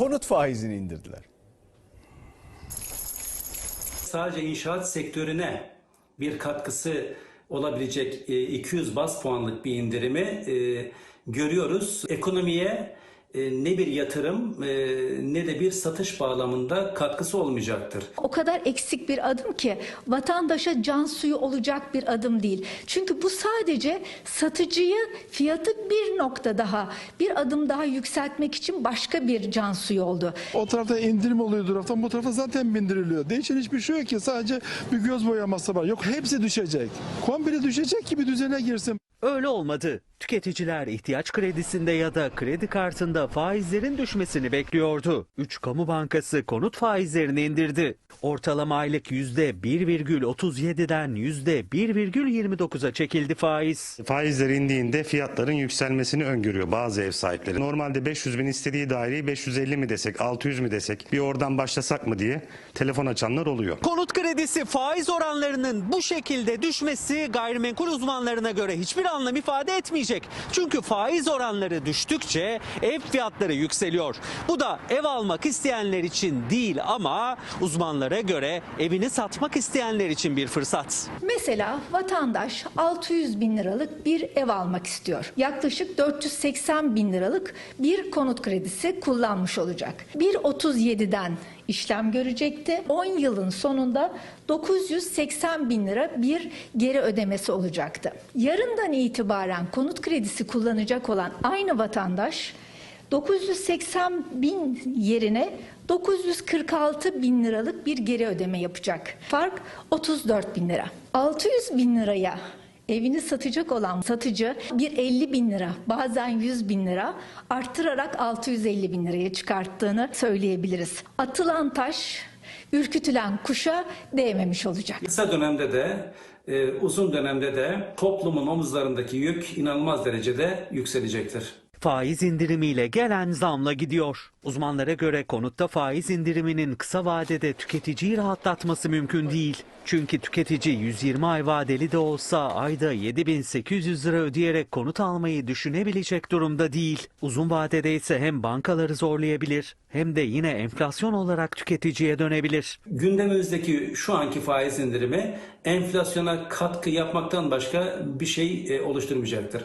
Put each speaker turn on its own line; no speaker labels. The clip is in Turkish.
konut faizini indirdiler.
sadece inşaat sektörüne bir katkısı olabilecek e, 200 bas puanlık bir indirimi e, görüyoruz. Ekonomiye e, ne bir yatırım e, ne de bir satış bağlamında katkısı olmayacaktır.
O kadar eksik bir adım ki vatandaşa can suyu olacak bir adım değil. Çünkü bu sadece satıcıyı fiyatı bir nokta daha, bir adım daha yükseltmek için başka bir can suyu oldu.
O tarafta indirim oluyor taraftan bu tarafa zaten bindiriliyor. Değişen hiçbir şey yok ki sadece bir göz boyaması var. Yok hepsi düşecek. Komple düşecek ki bir düzene girsin.
Öyle olmadı. Tüketiciler ihtiyaç kredisinde ya da kredi kartında faizlerin düşmesini bekliyordu. 3 kamu bankası konut faizlerini indirdi. Ortalama aylık %1,37'den %1,29'a çekildi faiz.
Faizler indiğinde fiyatların yükselmesini öngörüyor bazı ev sahipleri. Normalde 500 bin istediği daireyi 550 mi desek, 600 mi desek, bir oradan başlasak mı diye telefon açanlar oluyor.
Konut kredisi faiz oranlarının bu şekilde düşmesi gayrimenkul uzmanlarına göre hiçbir anlam ifade etmeyecek. Çünkü faiz oranları düştükçe ev fiyatları yükseliyor. Bu da ev almak isteyenler için değil ama uzmanlara göre evini satmak isteyenler için bir fırsat.
Mesela vatandaş 600 bin liralık bir ev almak istiyor. Yaklaşık 480 bin liralık bir konut kredisi kullanmış olacak. 1.37'den işlem görecekti. 10 yılın sonunda 980 bin lira bir geri ödemesi olacaktı. Yarından itibaren konut kredisi kullanacak olan aynı vatandaş 980 bin yerine 946 bin liralık bir geri ödeme yapacak. Fark 34 bin lira. 600 bin liraya evini satacak olan satıcı bir 50 bin lira bazen 100 bin lira arttırarak 650 bin liraya çıkarttığını söyleyebiliriz. Atılan taş ürkütülen kuşa değmemiş olacak.
Kısa dönemde de e, uzun dönemde de toplumun omuzlarındaki yük inanılmaz derecede yükselecektir.
Faiz indirimiyle gelen zamla gidiyor. Uzmanlara göre konutta faiz indiriminin kısa vadede tüketiciyi rahatlatması mümkün değil. Çünkü tüketici 120 ay vadeli de olsa ayda 7800 lira ödeyerek konut almayı düşünebilecek durumda değil. Uzun vadede ise hem bankaları zorlayabilir hem de yine enflasyon olarak tüketiciye dönebilir.
Gündemimizdeki şu anki faiz indirimi enflasyona katkı yapmaktan başka bir şey e, oluşturmayacaktır.